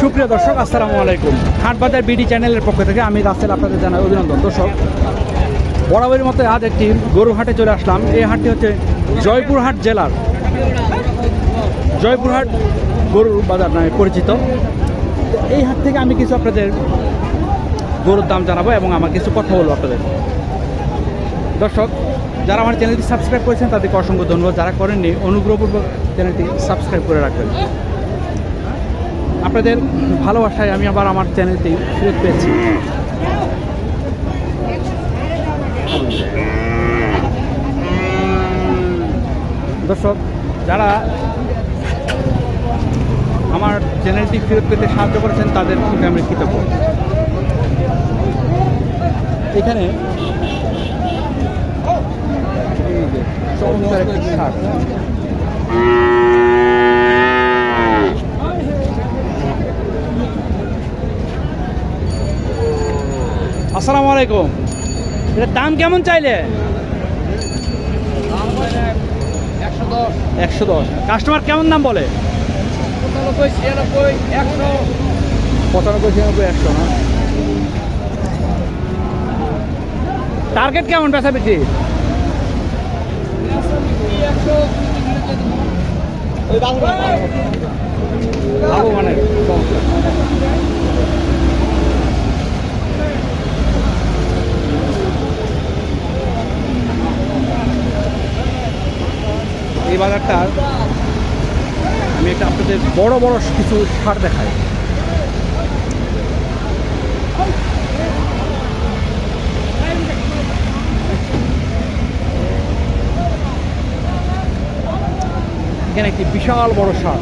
সুপ্রিয় দর্শক, আসসালামু আলাইকুম। হাটবাজার বিডি চ্যানেলের পক্ষ থেকে আমি রাসেল আপনাদের জানাই অভিনন্দন। দর্শক, বরাবরের মতো আজ একটি গরু হাটে চলে আসলাম। এই হাটটি হচ্ছে জয়পুরহাট জেলার জয়পুরহাট গরুর বাজার নামে পরিচিত। এই হাট থেকে আমি কিছু আপনাদের গরুর দাম জানাব এবং আমার কিছু কথা বলব আপনাদের। দর্শক, যারা আমার চ্যানেলটি সাবস্ক্রাইব করেছেন, তাদেরকে অসংখ্য ধন্যবাদ। যারা করেননি, অনুগ্রহপূর্বক চ্যানেলটি সাবস্ক্রাইব করে রাখবেন। আপনাদের ভালোবাসায় আমি আবার আমার চ্যানেলটি ফিরত পেয়েছি। দর্শক, যারা আমার চ্যানেলটি ফেরত পেতে সাহায্য করেছেন, তাদের প্রতি আমি কৃতজ্ঞ। এখানে চমৎকার আসসালামু আলাইকুম। এটার দাম কেমন চাইলে? একশো দশ। কাস্টমার কেমন দাম বলে? পঁচানব্বই ছিয়ানব্বই একশো। পঁচানব্বই ছিয়ানব্বই একশো না? টার্গেট কেমন বিক্রি? একশো। ভালো মানে এই বাজারটা, আমি একটা আপনাদের বড় বড় কিছু সার দেখাই। এখানে একটি বিশাল বড় সার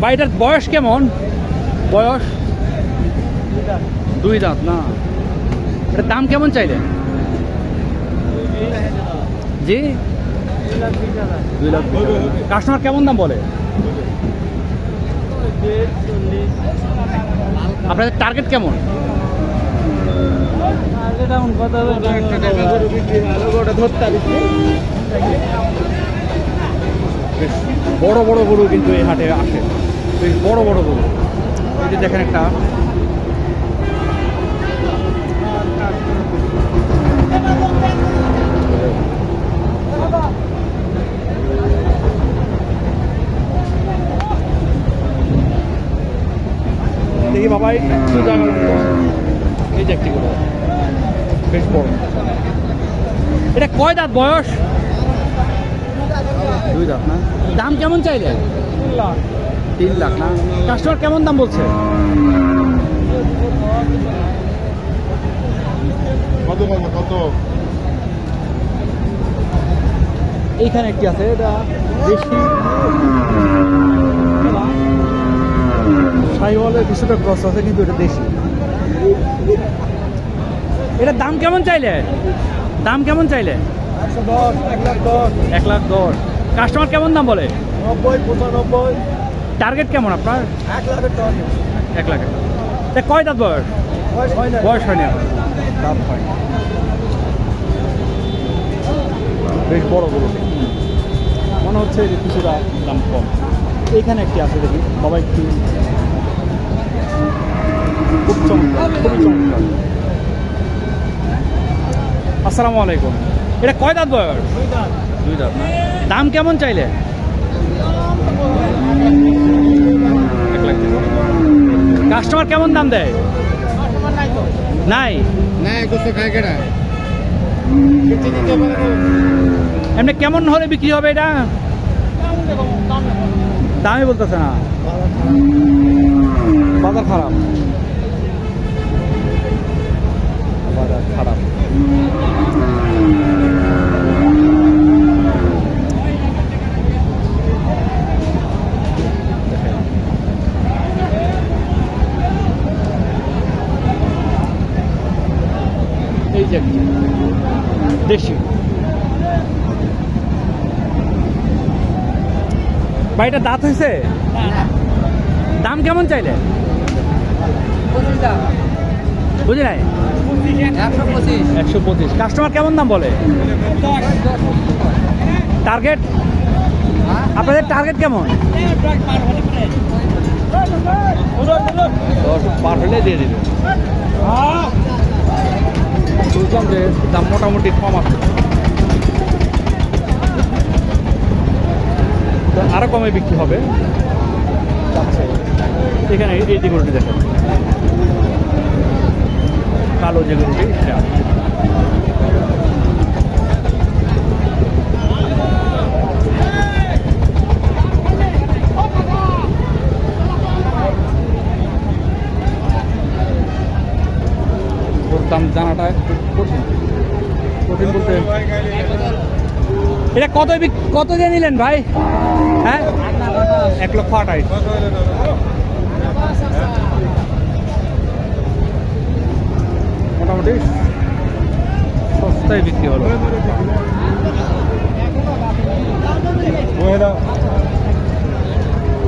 বা এটার বয়স কেমন? বয়স? দুই দাঁত না। এটার দাম কেমন চাইলেন জি? দুই লাখ কাস্টমার কেমন দাম বলে? আপনাদের টার্গেট কেমন? বড় বড় গরু কিন্তু এই হাটে আসে। বেশ বড় বড় গরু। এই যে দেখেন একটা। দেখি একটু জায়গা এই যে একটি গরু। বেশ বড়। এটা কয় দাঁত বয়স? দুই না? দাম কেমন চাইলে তিন লাখ না? কাস্টমার কেমন দাম বলছে? কত এইখানে একটি আছে এটা দেশি। সাইওয়ালের কিছুটা ক্রস আছে কিন্তু এটা দেশি। এটার দাম কেমন চাইলে? দাম কেমন চাইলে? একশো দশ এক লাখ দশ। এক লাখ দশ। কাস্টমার কেমন দাম বলে? নব্বই পঁচানব্বই। টার্গেট কেমন আপনার? এক লাখের এক লাখ তা কয় দাঁত বয়স? বয়স হয় হয়নি দাঁত হয়। বেশ মনে হচ্ছে যে কিছুটা দাম কম। এইখানে একটি আছে দেখি। বাবা একটু খুব চমৎকার খুবই চমৎকার। আসসালামু আলাইকুম। এটা কয় দাঁত বয়স? দুই দাঁত না? দাম কেমন চাইলে? এক লাখ কাস্টমার কেমন দাম দেয়? নাই? এমনি কেমন হলে বিক্রি হবে এটা? দামই বলতেছে না। বাজার খারাপ। বাজার খারাপ দেখেন। এই যে একটি দেশি। বাড়িটা দাঁত হয়েছে দাম কেমন চাইলে? বুঝি নাই? একশো পঁচিশ। একশো পঁচিশ। কাস্টমার কেমন দাম বলে? টার্গেট? আপনাদের টার্গেট কেমন? দশ পার হলে দিয়ে দেবে। বুঝলাম যে দাম মোটামুটি কম আছে। তো আরও কমে বিক্রি হবে। এখানে এই যে গরুটি দেখেন। কালো যে গরুটি সেটা ওর দাম জানাটা একটু এটা কত কত দিয়ে নিলেন ভাই? হ্যাঁ? এক লক্ষ আঠাইশ। মোটামুটি সস্তায় বিক্রি হলো।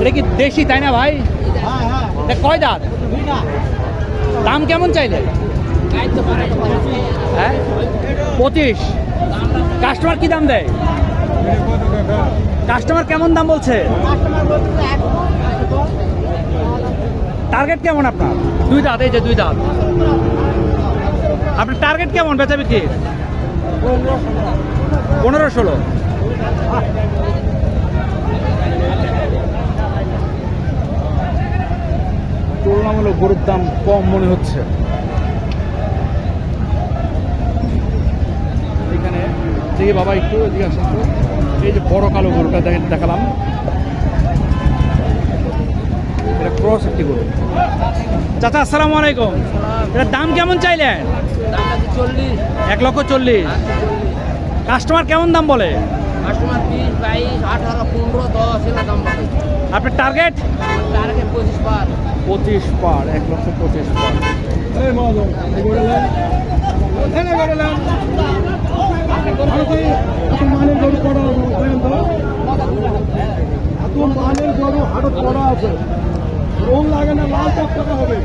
এটা কি দেশি, তাই না ভাই? কয় দাঁত? দাম কেমন চাইলে হ্যাঁ? পঁচিশ। কাস্টমার কি দাম দেয়? কাস্টমার কেমন দাম বলছে? টার্গেট কেমন আপনার? দুই দাঁত এই যে দুই দাঁত। আপনার টার্গেট কেমন বেচা বিক্রি? পনেরো ষোলো। তুলনামূলক গরুর দাম কম মনে হচ্ছে এখানে দেখি বাবা একটু এদিকে আসেন তো। এই যে বড় কালো গরুটা দেখেন দেখালাম। এটা ক্রস একটি গরু। চাচা আসসালামু আলাইকুম। এটার দাম কেমন চাইলেন? চল্লিশ। এক লক্ষ চল্লিশ। কাস্টমার কেমন দাম বলে? কাস্টমার বিশ বাইশ আঠারো পনেরো দশ এগুলো দাম পাবে আপনার টার্গেট টার্গেট পঁচিশ পার। পঁচিশ পার এক লক্ষ পঁচিশ পার মানের গরু করা এত মানের গরু হাটত করা আছে রং লাগে না লাল হবে।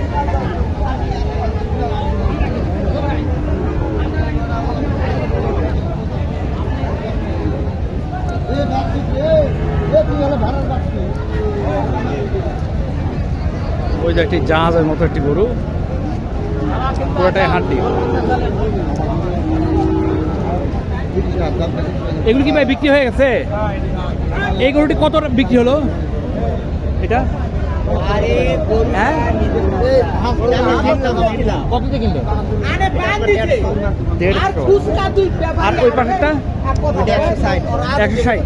ওই যে একটি জাহাজের মতো একটি গরু পুরোটাই হাড্ডি। এগুলো কি ভাই বিক্রি হয়ে গেছে? এই গরুটি কত বিক্রি হলো? এটা? হ্যাঁ? কত দিয়ে কিনলো দেড়শো। আর ওই পাশেরটা একশো ষাট।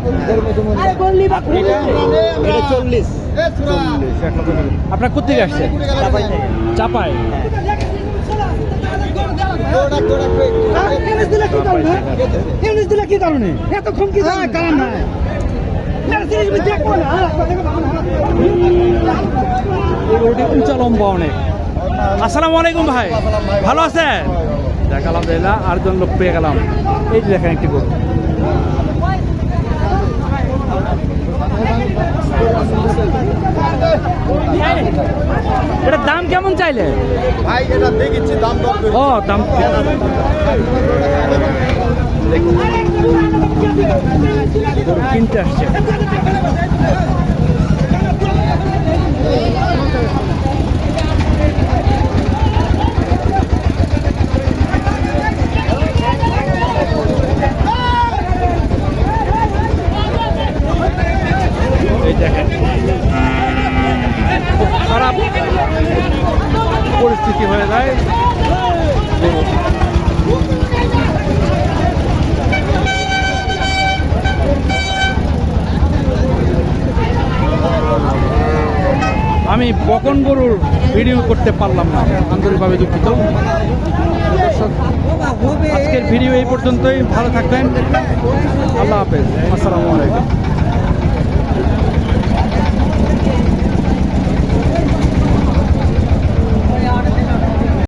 চল্লিশ। আপনার কোথেকে আসছেন চাপাই কি কারণে এতক্ষণ কি কারণ নাই গরুটি উঁচা লম্বা অনেক আসসালামু আলাইকুম ভাই। ভালো আছেন? দেখ আলহামদুলিল্লাহ আরেকজন লোক পেয়ে গেলাম। এই যে দেখেন একটি গরু এটার দাম কেমন চাইলে? ভাই এটা দাম ও দাম কিনতে আসছে। খারাপ পরিস্থিতি হয়ে যায়। আমি বকন গরুর ভিডিও করতে পারলাম না, আন্তরিকভাবে দুঃখিত। আজকের ভিডিও এই পর্যন্তই, ভালো থাকবেন। আল্লাহ হাফেজ, আসসালামু আলাইকুম।